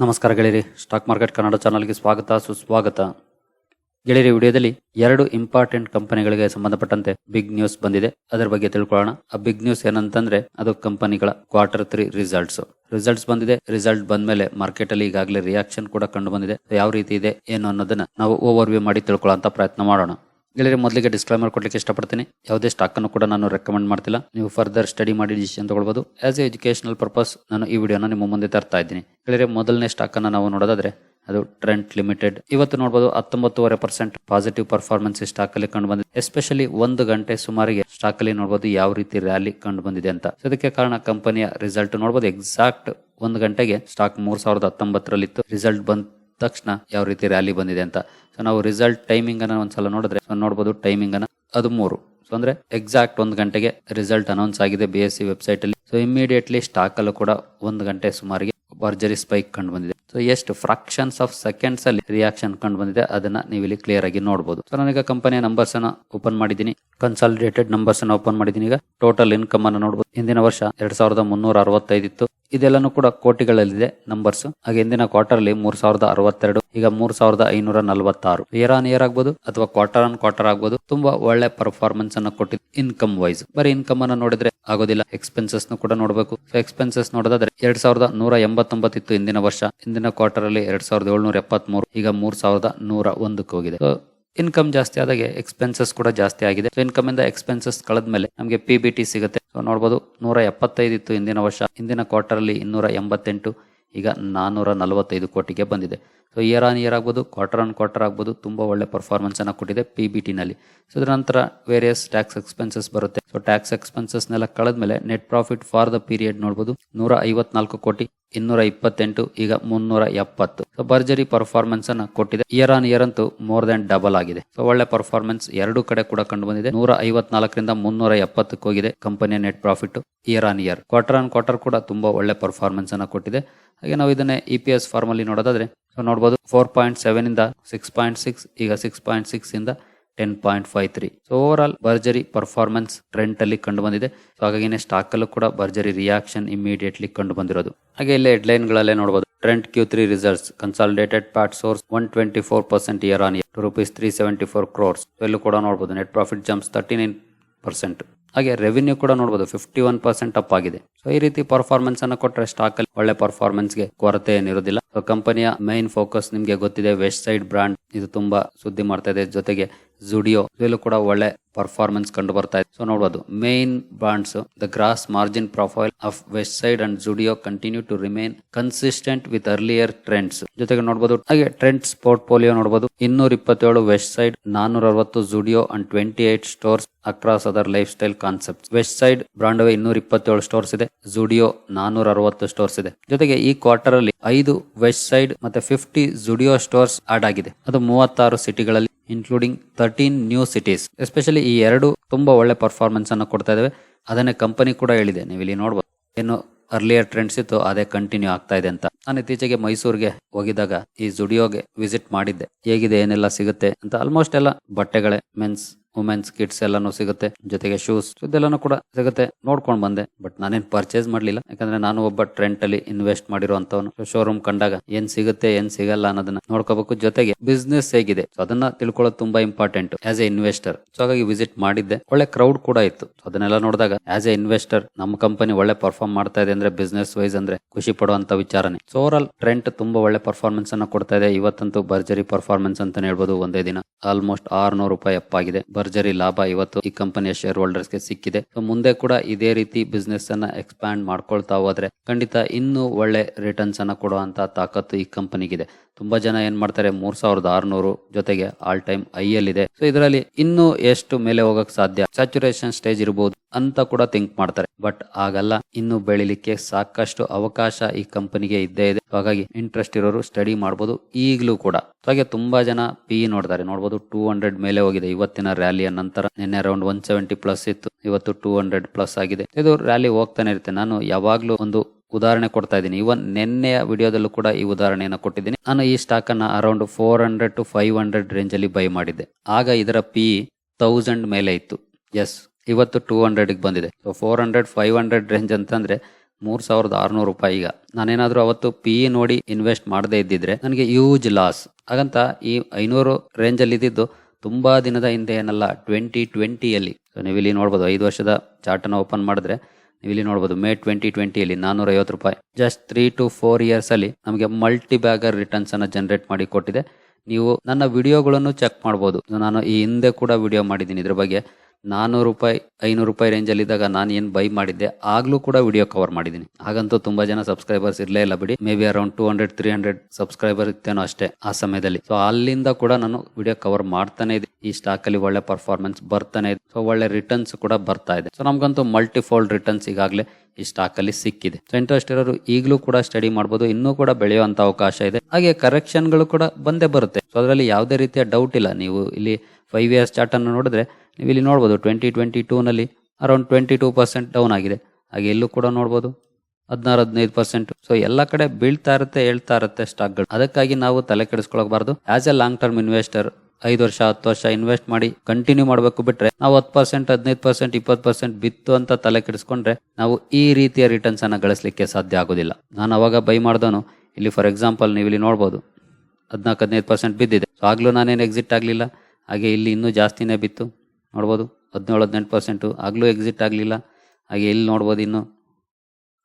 ನಮಸ್ಕಾರ ಗೆಳೆಯರಿ. Stock market Kannada ಚಾನಲ್ಗೆ ಸ್ವಾಗತ, ಸುಸ್ವಾಗತ. ಗೆಳೆಯರಿ, ವಿಡಿಯೋದಲ್ಲಿ ಎರಡು ಇಂಪಾರ್ಟೆಂಟ್ ಕಂಪನಿಗಳಿಗೆ ಸಂಬಂಧಪಟ್ಟಂತೆ ಬಿಗ್ ನ್ಯೂಸ್ ಬಂದಿದೆ. ಅದರ ಬಗ್ಗೆ ತಿಳ್ಕೊಳ್ಳೋಣ. ಆ ಬಿಗ್ ನ್ಯೂಸ್ ಏನಂತಂದ್ರೆ, ಅದು ಕಂಪನಿಗಳ ಕ್ವಾರ್ಟರ್ ತ್ರೀ ರಿಸಲ್ಟ್ಸ್. ರಿಸಲ್ಟ್ಸ್ ಬಂದಿದೆ. ರಿಸಲ್ಟ್ ಬಂದ್ಮೇಲೆ ಮಾರ್ಕೆಟ್ ಅಲ್ಲಿ ಈಗಾಗಲೇ ರಿಯಾಕ್ಷನ್ ಕೂಡ ಕಂಡು ಬಂದಿದೆ. ಯಾವ ರೀತಿ ಇದೆ, ಏನು ಅನ್ನೋದನ್ನ ನಾವು ಓವರ್ ವ್ಯೂ ಮಾಡಿ ತಿಳ್ಕೊಳ್ಳೋ ಪ್ರಯತ್ನ ಮಾಡೋಣ. ಗೆಳೆಯರೆ ಮೊದಲಿಗೆ ಡಿಸ್ಕ್ಲೈಮರ್ ಕೊಡ್ಲಿಕ್ಕೆ ಇಷ್ಟಪಡ್ತೀನಿ. ಯಾವುದೇ ಸ್ಟಾಕ್ ಅನ್ನು ಕೂಡ ನಾನು ರೆಕಮೆಂಡ್ ಮಾಡ್ತಿಲ್ಲ. ನೀವು ಫರ್ದರ್ ಸ್ಟಡಿ ಮಾಡಿ ಡಿಸಿಷನ್ ತಗೊಳ್ಬೋದು. ಆಸ್ ಎ ಎಜುಕೇಶನಲ್ ಪರ್ಪಸ್ ನಾನು ಈ ವಿಡಿಯೋನ ನಿಮ್ಮ ಮುಂದೆ ತರ್ತಾ ಇದ್ದೀನಿ. ಗೆಳೆಯರೆ ಮೊದಲನೇ ಸ್ಟಾಕ್ ಅನ್ನ ನಾವು ನೋಡೋದಾದ್ರೆ, ಅದು ಟ್ರೆಂಟ್ ಲಿಮಿಟೆಡ್ ಇವತ್ತು ನೋಡಬಹುದು ಹತ್ತೊಂಬತ್ತುವರೆ ಪರ್ಸೆಂಟ್ ಪಾಸಿಟಿವ್ ಪರ್ಫಾರ್ಮೆನ್ಸ್ ಸ್ಟಾಕ್ ಅಲ್ಲಿ ಕಂಡು ಬಂದಿದೆ. ಎಸ್ಪೆಷಲಿ ಒಂದು ಗಂಟೆ ಸುಮಾರಿಗೆ ಸ್ಟಾಕ್ ಅಲ್ಲಿ ನೋಡಬಹುದು ಯಾವ ರೀತಿ ರ್ಯಾಲಿ ಕಂಡು ಬಂದಿದೆ ಅಂತ. ಅದಕ್ಕೆ ಕಾರಣ ಕಂಪನಿಯ ರಿಸಲ್ಟ್ ನೋಡಬಹುದು ಎಕ್ಸಾಕ್ಟ್ ಒಂದು ಗಂಟೆಗೆ ಸ್ಟಾಕ್ ಮೂರ್ ಸಾವಿರದ ಹತ್ತೊಂಬತ್ತರಲ್ಲಿತ್ತು. ರಿಸಲ್ಟ್ ಬಂದ ತಕ್ಷಣ ಯಾವ ರೀತಿ ರ್ಯಾಲಿ ಬಂದಿದೆ ಅಂತ. ಸೊ ನಾವು ರಿಸಲ್ಟ್ ಟೈಮಿಂಗ್ ಅನ್ನ ಒಂದ್ಸಲ ನೋಡಿದ್ರೆ ನೋಡಬಹುದು ಟೈಮಿಂಗ್ ಅನ್ನ ಅದು ಮೂರು. ಸೊ ಅಂದ್ರೆ ಎಕ್ಸಾಕ್ಟ್ ಒಂದು ಗಂಟೆಗೆ ರಿಸಲ್ಟ್ ಅನೌನ್ಸ್ ಆಗಿದೆ ಬಿ ಎಸ್ ಸಿ ವೆಬ್ಸೈಟ್ ಅಲ್ಲಿ. ಸೊ ಇಮಿಡಿಯೇಟ್ಲಿ ಸ್ಟಾಕ್ ಅಲ್ಲೂ ಕೂಡ ಒಂದು ಗಂಟೆ ಸುಮಾರಿಗೆ ಬರ್ಜರಿ ಸ್ಪೈಕ್ ಕಂಡು ಬಂದಿದೆ. ಸೊ ಎಷ್ಟು ಫ್ರಾಕ್ಷನ್ಸ್ ಆಫ್ ಸೆಕೆಂಡ್ಸ್ ಅಲ್ಲಿ ರಿಯಾಕ್ಷನ್ ಕಂಡು ಬಂದಿದೆ, ಅದನ್ನ ನೀವು ಇಲ್ಲಿ ಕ್ಲಿಯರ್ ಆಗಿ ನೋಡಬಹುದು ಸೊ ನಾನೀಗ ಕಂಪನಿಯ ನಂಬರ್ಸ್ ಅನ್ನ ಓಪನ್ ಮಾಡಿದ್ದೀನಿ. ಕನ್ಸಾಲಿಡೇಟೆಡ್ ನಂಬರ್ಸ್ ಅನ್ನು ಓಪನ್ ಮಾಡಿದೀನಿ ಈಗ. ಟೋಟಲ್ ಇನ್ಕಮ್ ಅನ್ನ ನೋಡಬಹುದು ಹಿಂದಿನ ವರ್ಷ ಎರಡ್ ಸಾವಿರದ ಮುನ್ನೂರ ಅರವತ್ತೈದು ಇತ್ತು. ಇದೆಲ್ಲಾನು ಕೂಡ ಕೋಟಿಗಳಲ್ಲಿದೆ ನಂಬರ್ಸ್ ಹಾಗೆ ಹಿಂದಿನ ಕ್ವಾರ್ಟರ್ ಅಲ್ಲಿ ಮೂರ್ ಸಾವಿರದ ಅರವತ್ತೆರಡು, ಈಗ ಮೂರ್ ಸಾವಿರದ ಐನೂರ ನಲವತ್ತಾರು. ಇಯರ್ ಆನ್ ಇಯರ್ ಆಗ್ಬೋದು ಅಥವಾ ಕ್ವಾರ್ಟರ್ ಆನ್ ಕ್ವಾರ್ಟರ್ ಆಗ್ಬೋದು. ತುಂಬಾ ಒಳ್ಳೆ ಪರ್ಫಾರ್ಮೆನ್ಸ್ ಅನ್ನ ಕೊಟ್ಟಿದ್ದು ಇನ್ಕಮ್ ವೈಸ್ ಬರೀ ಇನ್ಕಮ್ ಅನ್ನ ನೋಡಿದ್ರೆ ಆಗೋದಿಲ್ಲ. ಎಕ್ಸ್ಪೆನ್ಸಸ್ ಕೂಡ ನೋಡಬೇಕು. ಸೊ ಎಕ್ಸ್ಪೆನ್ಸಸ್ ನೋಡೋದಾದ್ರೆ ಎರಡ್ ಸಾವಿರದ ನೂರ ಎಂಬತ್ತೊಂಬತ್ತು ಇತ್ತು ಹಿಂದಿನ ವರ್ಷ. ಹಿಂದಿನ ಕ್ವಾರ್ಟರ್ ಅಲ್ಲಿ ಎರಡ್ ಸಾವಿರದ ಏಳ್ನೂರ ಎಪ್ಪತ್ಮೂರು, ಈಗ ಮೂರ್ ಸಾವಿರದ ನೂರ ಒಂದಕ್ಕೆ ಹೋಗಿದೆ. ಇನ್ಕಮ್ ಜಾಸ್ತಿ ಆದಾಗೆ ಎಕ್ಸ್ಪೆನ್ಸಸ್ ಕೂಡ ಜಾಸ್ತಿ ಆಗಿದೆ. ಇನ್ಕಮ್ ಇಂದ ಎಕ್ಸ್ಪೆನ್ಸಸ್ ಕಳೆದ ಮೇಲೆ ನಮಗೆ ಪಿ ಬಿ ಟಿ ಸಿಗುತ್ತೆ. ನೋಡಬಹುದು ನೂರ ಎಪ್ಪತ್ತೈದು ಇತ್ತು ಹಿಂದಿನ ವರ್ಷ. ಹಿಂದಿನ ಕ್ವಾರ್ಟರ್ ಅಲ್ಲಿ ಇನ್ನೂರ ಎಂಬತ್ತೆಂಟು, ಈಗ ನಾನೂರ ನಲವತ್ತೈದು ಕೋಟಿಗೆ ಬಂದಿದೆ. ಸೊ ಇಯರ್ ಆನ್ ಇಯರ್ ಆಗ್ಬೋದು ಕ್ವಾರ್ಟರ್ ಆನ್ ಕ್ವಾರ್ಟರ್ ಆಗ್ಬೋದು, ತುಂಬಾ ಒಳ್ಳೆ ಪರ್ಫಾರ್ಮೆನ್ಸ್ ಅನ್ನ ಕೊಟ್ಟಿದೆ ಪಿ ಬಿ ಟಿನಲ್ಲಿ ಸೊ ಇದರ ನಂತರ ವೇರಿಯಸ್ ಟ್ಯಾಕ್ಸ್ ಎಕ್ಸ್ಪೆನ್ಸಸ್ ಬರುತ್ತೆ. ಸೊ ಟ್ಯಾಕ್ಸ್ ಎಕ್ಸ್ಪೆನ್ಸಸ್ ಕಳೆದ ಮೇಲೆ net profit for the period ನೋಡಬಹುದು ನೂರ ಐವತ್ನಾಲ್ಕು ಕೋಟಿ. ಇನ್ನೂರ ಇಪ್ಪತ್ತೆಂಟು ಈಗ ಮುನ್ನೂರ ಎಪ್ಪತ್ತು ಸೊ ಭರ್ಜರಿ ಪರ್ಫಾರ್ಮೆನ್ಸ್ ಅನ್ನ ಕೊಟ್ಟಿದೆ. ಇಯರ್ ಆನ್ ಇಯರ್ ಅಂತೂ ಮೋರ್ ದನ್ ಡಬಲ್ ಆಗಿದೆ. ಸೊ ಒಳ್ಳೆ ಪರ್ಫಾರ್ಮೆನ್ಸ್ ಎರಡು ಕಡೆ ಕೂಡ ಕಂಡು ಬಂದಿದೆ. ನೂರ ಐವತ್ನಾಲ್ಕರಿಂದ ಮುನ್ನೂರ ಎಪ್ಪತ್ತಕ್ಕೆ ಹೋಗಿದೆ ಕಂಪನಿಯ net profit year on year quarter on quarter ಕೂಡ ತುಂಬಾ ಒಳ್ಳೆ ಪರ್ಫಾರ್ಮೆನ್ಸ್ ಅನ್ನ ಕೊಟ್ಟಿದೆ. ಹಾಗೆ ನಾವು ಇದನ್ನೇ ಇ ಪಿ ಎಸ್ ಫಾರ್ಮ್ ಅಲ್ಲಿ ನೋಡೋದಾದ್ರೆ ಸೊ ನೋಡಬಹುದು ಫೋರ್ ಪಾಯಿಂಟ್ ಸೆವೆನ್ ಇಂದ ಸಿಕ್ಸ್ ಪಾಯಿಂಟ್ ಸಿಕ್ಸ್ ಈಗ ಸಿಕ್ಸ್ ಪಾಯಿಂಟ್ ಸಿಕ್ಸ್ ಇಂದ ten point five three so overall ಭರ್ಜರಿ ಪರ್ಫಾರ್ಮೆನ್ಸ್ ಟ್ರೆಂಟ್ ಅಲ್ಲಿ ಕಂಡು ಬಂದಿದೆ ಸೊ ಹಾಗಾಗಿನೇ ಸ್ಟಾಕ್ ಅಲ್ಲೂ ಕೂಡ ಭರ್ಜರಿ ರಿಯಾಕ್ಷನ್ ಇಮಿಡಿಯೇಟ್ಲಿ ಕಂಡು ಬಂದಿರೋದು ಹಾಗೆ ಇಲ್ಲಿ ಹೆಡ್ಲೈನ್ ಗಳಲ್ಲೇ ನೋಡಬಹುದು Trent Q three results consolidated PAT soars one twenty four percent year on year rupees three seventy four crores ಎಲ್ಲೂ ಕೂಡ ನೋಡಬಹುದು net profit jumps thirty nine percent ಹಾಗೆ ರೆವಿನ್ಯೂ ಕೂಡ ನೋಡಬಹುದು ಫಿಫ್ಟಿ ಒನ್ ಪರ್ಸೆಂಟ್ ಅಪ್ ಆಗಿದೆ. So ಈ ರೀತಿ performance ಅನ್ನು ಕೊಟ್ಟರೆ ಸ್ಟಾಕ್ ಅಲ್ಲಿ ಒಳ್ಳೆ ಪರ್ಫಾರ್ಮೆನ್ಸ್ಗೆ ಕೊರತೆ ಏನಿರೋದಿಲ್ಲ. ಕಂಪನಿಯ ಮೈನ್ ಫೋಕಸ್ ನಿಮಗೆ ಗೊತ್ತಿದೆ ವೆಸ್ಟ್ ಸೈಡ್ ಬ್ರಾಂಡ್ ಇದು ತುಂಬಾ ಸುದ್ದಿ ಮಾಡ್ತಾ ಇದೆ. ಜೊತೆಗೆ ಜುಡಿಯೋ ಇದರಲ್ಲೂ ಕೂಡ ಒಳ್ಳೆ ಪರ್ಫಾರ್ಮೆನ್ಸ್ ಕಂಡು ಬರ್ತಾ ಇದೆ. ಸೊ ನೋಡಬಹುದು main brands the gross margin profile of Westside and Zudio continue to remain consistent with earlier trends ಜೊತೆಗೆ ನೋಡಬಹುದು ಹಾಗೆ ಟ್ರೆಂಡ್ಸ್ ಪೋರ್ಟ್ಫೋಲಿಯೋ ನೋಡಬಹುದು ಇನ್ನೂರ ಇಪ್ಪತ್ತೇಳು ವೆಸ್ಟ್ ಸೈಡ್ ನಾನೂರ ಅರವತ್ತು Zudio and twenty eight stores across other lifestyle concept Westside brand ಇನ್ನೂರ ಇಪ್ಪತ್ತೇಳು ಸ್ಟೋರ್ಸ್ ಇದೆ. ಜುಡಿಯೋ ನಾನೂರ ಅರವತ್ತು ಸ್ಟೋರ್ಸ್ ಇದೆ. ಜೊತೆಗೆ ಈ ಕ್ವಾರ್ಟರ್ ಅಲ್ಲಿ ಐದು ವೆಸ್ಟ್ ಸೈಡ್ ಮತ್ತೆ ಫಿಫ್ಟಿ ಜುಡಿಯೋ ಸ್ಟೋರ್ಸ್ ಆಡ್ ಆಗಿದೆ. ಅದು ಮೂವತ್ತಾರು ಸಿಟಿಗಳಲ್ಲಿ including thirteen new cities especially ಈ ಎರಡು ತುಂಬಾ ಒಳ್ಳೆ ಪರ್ಫಾರ್ಮೆನ್ಸ್ ಅನ್ನು ಕೊಡ್ತಾ ಇದಾವೆ. ಅದನ್ನೇ ಕಂಪನಿ ಕೂಡ ಹೇಳಿದೆ. ನೀವು ಇಲ್ಲಿ ನೋಡಬಹುದು ಏನು ಅರ್ಲಿಯರ್ ಟ್ರೆಂಡ್ಸ್ ಇತ್ತು, ಅದೇ ಕಂಟಿನ್ಯೂ ಆಗ್ತಾ ಇದೆ ಅಂತ. ನಾನು ಇತ್ತೀಚೆಗೆ ಮೈಸೂರಿಗೆ ಹೋಗಿದಾಗ ಈ ಜುಡಿಯೋಗೆ ವಿಸಿಟ್ ಮಾಡಿದ್ದೆ. ಹೇಗಿದೆ, ಏನೆಲ್ಲ ಸಿಗುತ್ತೆ ಅಂತ ಆಲ್ಮೋಸ್ಟ್ ಎಲ್ಲ ಬಟ್ಟೆಗಳೇ ಮೆನ್ಸ್ ವುಮೆನ್ಸ್ ಕಿಟ್ಸ್ ಎಲ್ಲಾನು ಸಿಗುತ್ತೆ. ಜೊತೆಗೆ ಶೂಸ್ ಇದೆಲ್ಲಾನು ಕೂಡ ಸಿಗುತ್ತೆ. ನೋಡ್ಕೊಂಡ್ ಬಂದೆ. ಬಟ್ ನಾನೇನ್ ಪರ್ಚೇಸ್ ಮಾಡ್ಲಿಲ್ಲ. ಯಾಕಂದ್ರೆ ನಾನು ಒಬ್ಬ ಟ್ರೆಂಟ್ ಅಲ್ಲಿ ಇನ್ವೆಸ್ಟ್ ಮಾಡಿರುವಂತವನು ಶೋರೂಮ್ ಕಂಡಾಗ ಏನ್ ಸಿಗುತ್ತೆ, ಏನ್ ಸಿಗಲ್ಲ ಅನ್ನೋದನ್ನ ನೋಡ್ಕೋಬೇಕು. ಜೊತೆಗೆ ಬಿಸ್ನೆಸ್ ಹೇಗಿದೆ. ಸೊ ಅದನ್ನ ತಿಳ್ಕೊಳ್ಳೋದು ತುಂಬಾ important as a investor so ಹಾಗಾಗಿ ವಿಸಿಟ್ ಮಾಡಿದ್ದೆ. ಒಳ್ಳೆ ಕ್ರೌಡ್ ಕೂಡ ಇತ್ತು. ಅದನ್ನೆಲ್ಲ ನೋಡಿದಾಗ ಆಸ್ ಎ ಇನ್ವೆಸ್ಟರ್ ನಮ್ಮ ಕಂಪನಿ ಒಳ್ಳೆ ಪರ್ಫಾರ್ಮ್ ಮಾಡ್ತಾ ಇದೆ ಅಂದ್ರೆ ಬಿಸ್ನೆಸ್ ವೈಸ್ ಅಂದ್ರೆ ಖುಷಿ ಪಡುವಂತ ವಿಚಾರನೆ. ಸೊ ಓವರ್ ಟ್ರೆಂಟ್ ತುಂಬಾ ಒಳ್ಳೆ ಪರ್ಫಾರ್ಮೆನ್ಸ್ ಅನ್ನ ಕೊಡ್ತಾ ಇದೆ. ಇವತ್ತಂತೂ ಭರ್ಜರಿ ಪರ್ಫಾರ್ಮೆನ್ಸ್ ಅಂತಾನೆ ಹೇಳ್ಬೋದು. ಒಂದೇ ದಿನ ಆಲ್ಮೋಸ್ಟ್ ಆರ್ನೂರು ರೂಪಾಯಿ ಅಪ್ ಆಗಿದೆ. ಭರ್ಜರಿ ಲಾಭ ಇವತ್ತು ಈ ಕಂಪನಿಯ ಶೇರ್ ಹೋಲ್ಡರ್ಸ್ಗೆ ಸಿಕ್ಕಿದೆ. ಮುಂದೆ ಕೂಡ ಇದೇ ರೀತಿ ಬಿಸ್ನೆಸ್ ಅನ್ನ ಎಕ್ಸ್ಪ್ಯಾಂಡ್ ಮಾಡ್ಕೊಳ್ತಾ ಹೋದ್ರೆ ಖಂಡಿತ ಇನ್ನೂ ಒಳ್ಳೆ ರಿಟರ್ನ್ಸ್ ಅನ್ನ ಕೊಡುವಂತ ತಾಕತ್ತು ಈ ಕಂಪನಿಗಿದೆ ತುಂಬಾ ಜನ ಏನ್ ಮಾಡ್ತಾರೆ, ಮೂರ್ ಸಾವಿರದ ಆರ್ನೂರು ಜೊತೆಗೆ ಆಲ್ ಟೈಮ್ ಐ ಎಲ್ ಇದೆ ಸೊ ಇದರಲ್ಲಿ ಇನ್ನೂ ಎಷ್ಟು ಮೇಲೆ ಹೋಗಕ್ ಸಾಧ್ಯ? ಸ್ಯಾಚುರೇಷನ್ ಸ್ಟೇಜ್ ಇರಬಹುದು ಅಂತ ಕೂಡ ಥಿಂಕ್ ಮಾಡ್ತಾರೆ. ಬಟ್ ಆಗಲ್ಲ, ಇನ್ನು ಬೆಳಿಲಿಕ್ಕೆ ಸಾಕಷ್ಟು ಅವಕಾಶ ಈ ಕಂಪನಿಗೆ ಇದ್ದೇ ಇದೆ. ಹಾಗಾಗಿ ಇಂಟ್ರೆಸ್ಟ್ ಇರೋರು ಸ್ಟಡಿ ಮಾಡಬಹುದು ಈಗಲೂ ಕೂಡ. ಹಾಗೆ ತುಂಬಾ ಜನ ಪಿ ನೋಡ್ತಾರೆ. ನೋಡಬಹುದು ಟೂ ಹಂಡ್ರೆಡ್ ಮೇಲೆ ಹೋಗಿದೆ. ಇವತ್ತಿನ ರ್ಯಾಲಿಯ ನಂತರ ನಿನ್ನೆ ಅರೌಂಡ್ ಒನ್ ಸೆವೆಂಟಿ ಪ್ಲಸ್ ಇತ್ತು. ಇವತ್ತು ಟೂ ಹಂಡ್ರೆಡ್ ಪ್ಲಸ್ ಆಗಿದೆ. ಇದು ರ್ಯಾಲಿ ಹೋಗ್ತಾನೆ ಇರುತ್ತೆ. ನಾನು ಯಾವಾಗ್ಲೂ ಒಂದು ಉದಾಹರಣೆ ಕೊಡ್ತಾ ಇದ್ದೀನಿ. ಇವನ್ ನಿನ್ನೆಯ ವಿಡಿಯೋದಲ್ಲೂ ಕೂಡ ಈ ಉದಾಹರಣೆಯನ್ನು ಕೊಟ್ಟಿದ್ದೀನಿ. ನಾನು ಈ ಸ್ಟಾಕ್ ಅನ್ನ around four hundred to five hundred range ಅಲ್ಲಿ ಬೈ ಮಾಡಿದ್ದೆ. ಆಗ ಇದರ ಪಿ ತೌಸಂಡ್ ಮೇಲೆ ಇತ್ತು. ಎಸ್ ಇವತ್ತು ಟೂ ಹಂಡ್ರೆಡ್ ಬಂದಿದೆ. So four hundred five hundred range ಅಂತಂದ್ರೆ ಮೂರ್ ಸಾವಿರದ ಆರ್ನೂರು ರೂಪಾಯಿ ಈಗ. ನಾನೇನಾದ್ರೂ ಅವತ್ತು ಪಿ ನೋಡಿ ಇನ್ವೆಸ್ಟ್ ಮಾಡದೇ ಇದ್ದಿದ್ರೆ ನನಗೆ ಯೂಜ್ ಲಾಸ್ ಹಾಗಂತ ಈ ಐನೂರು ರೇಂಜಲ್ಲಿ ಇದ್ದಿದ್ದು ತುಂಬಾ ದಿನದ ಹಿಂದೆ ಏನಲ್ಲ ಟ್ವೆಂಟಿ ಟ್ವೆಂಟಿಯಲ್ಲಿ ಸೊ ನೀವು ಇಲ್ಲಿ ನೋಡ್ಬೋದು, ಐದು ವರ್ಷದ ಚಾರ್ಟನ್ನು ಓಪನ್ ಮಾಡಿದ್ರೆ ಇಲ್ಲಿ ನೋಡ್ಬೋದು ಮೇ ಟ್ವೆಂಟಿ ಟ್ವೆಂಟಿಯಲ್ಲಿ ನಾನ್ನೂರ ಐವತ್ತು ರೂಪಾಯಿ. Just three to four years ಅಲ್ಲಿ ನಮಗೆ ಮಲ್ಟಿ ಬ್ಯಾಗರ್ ರಿಟರ್ನ್ಸ್ ಅನ್ನ ಜನರೇಟ್ ಮಾಡಿ ಕೊಟ್ಟಿದೆ. ನೀವು ನನ್ನ ವಿಡಿಯೋಗಳನ್ನು ಚೆಕ್ ಮಾಡ್ಬೋದು. ನಾನು ಈ ಹಿಂದೆ ಕೂಡ ವಿಡಿಯೋ ಮಾಡಿದ್ದೀನಿ ಇದ್ರ ಬಗ್ಗೆ. ನಾನ್ನೂರು ರೂಪಾಯಿ, ಐನೂರು ರೂಪಾಯಿ ರೇಂಜಲ್ಲಿ ಇದ್ದಾಗ ನಾನು ಏನು ಬೈ ಮಾಡಿದ್ದೆ, ಆಗ್ಲೂ ಕೂಡ ವಿಡಿಯೋ ಕವರ್ ಮಾಡಿದ್ದೀನಿ. ಹಾಗಂತೂ ತುಂಬಾ ಜನ ಸಬ್ಸ್ಕ್ರೈಬರ್ಸ್ ಇರಲೇ ಇಲ್ಲ ಬಿಡಿ. Maybe around two hundred three hundred subscriber ಇತ್ತೇನೋ ಅಷ್ಟೇ ಆ ಸಮಯದಲ್ಲಿ. ಸೊ ಅಲ್ಲಿಂದ ಕೂಡ ನಾನು ವಿಡಿಯೋ ಕವರ್ ಮಾಡ್ತಾನೆ ಇದೆ ಈ ಸ್ಟಾಕ್ ಅಲ್ಲಿ ಒಳ್ಳೆ ಪರ್ಫಾರ್ಮೆನ್ಸ್ ಬರ್ತಾನೆ ಇದೆ ಸೊ ಒಳ್ಳೆ ರಿಟರ್ನ್ಸ್ ಕೂಡ ಬರ್ತಾ ಇದೆ. ಸೊ ನಮಗಂತೂ ಮಲ್ಟಿಫೋಲ್ಡ್ ರಿಟರ್ನ್ಸ್ ಈಗಾಗಲೇ ಈ ಸ್ಟಾಕ್ ಅಲ್ಲಿ ಸಿಕ್ಕಿದೆ. ಸೊ ಇಂಟ್ರೆಸ್ಟ್ ಇರೋರು ಈಗಲೂ ಕೂಡ ಸ್ಟಡಿ ಮಾಡಬಹುದು ಇನ್ನೂ ಕೂಡ ಬೆಳೆಯುವಂತ ಅವಕಾಶ ಇದೆ. ಹಾಗೆ ಕರೆಕ್ಷನ್ಗಳು ಕೂಡ ಬಂದೇ ಬರುತ್ತೆ. ಸೊ ಅದರಲ್ಲಿ ಯಾವುದೇ ರೀತಿಯ ಡೌಟ್ ಇಲ್ಲ. ನೀವು ಇಲ್ಲಿ ಫೈವ್ ಇಯರ್ಸ್ ಚಾರ್ಟ್ ಅನ್ನು ನೋಡಿದ್ರೆ ನೀವು ಇಲ್ಲಿ ನೋಡ್ಬೋದು twenty twenty ಟೂನಲ್ಲಿ around twenty two percent down ಆಗಿದೆ. ಹಾಗೆ ಎಲ್ಲೂ ಕೂಡ ನೋಡ್ಬೋದು ಹದಿನಾರು, ಹದಿನೈದು ಪರ್ಸೆಂಟ್ ಸೊ ಎಲ್ಲ ಕಡೆ ಬೀಳ್ತಾ ಇರುತ್ತೆ ಹೇಳ್ತಾ ಇರುತ್ತೆ ಸ್ಟಾಕ್ಗಳು ಅದಕ್ಕಾಗಿ ನಾವು ತಲೆ ಕೆಡಿಸ್ಕೊಳ್ಳಬಾರ್ದು as a long term investor ಐದು ವರ್ಷ, ಹತ್ತು ವರ್ಷ ಇನ್ವೆಸ್ಟ್ ಮಾಡಿ ಕಂಟಿನ್ಯೂ ಮಾಡಬೇಕು ಬಿಟ್ರೆ ನಾವು ಹತ್ತು ಪರ್ಸೆಂಟ್ ಹದಿನೈದು ಪರ್ಸೆಂಟ್ ಇಪ್ಪತ್ತು ಪರ್ಸೆಂಟ್ ಬಿತ್ತು ಅಂತ ತಲೆ ಕೆಡಿಸ್ಕೊಂಡ್ರೆ ನಾವು ಈ ರೀತಿಯ ರಿಟರ್ನ್ಸ್ ಅನ್ನು ಗಳಿಸಲಿಕ್ಕೆ ಸಾಧ್ಯ ಆಗೋದಿಲ್ಲ. ನಾನು ಅವಾಗ ಬೈ ಮಾಡ್ದೋನು ಇಲ್ಲಿ ಫಾರ್ ಎಕ್ಸಾಂಪಲ್ ನೀವು ಇಲ್ಲಿ ನೋಡ್ಬೋದು ಹದಿನಾಲ್ಕು, ಹದಿನೈದು ಪರ್ಸೆಂಟ್ ಬಿದ್ದಿದೆ. ಸೊ ಆಗ್ಲೂ ನಾನೇನು ಎಕ್ಸಿಟ್ ಆಗಲಿಲ್ಲ. ಹಾಗೆ ಇಲ್ಲಿ ಇನ್ನೂ ಜಾಸ್ತಿನೇ ಬಿತ್ತು. ನೋಡ್ಬೋದು, ಹದಿನೇಳು, ಹದಿನೆಂಟು ಪರ್ಸೆಂಟು ಆಗಲೂ ಎಕ್ಸಿಟ್ ಆಗಲಿಲ್ಲ. ಹಾಗೆ ಇಲ್ಲಿ ನೋಡ್ಬೋದು ಇನ್ನು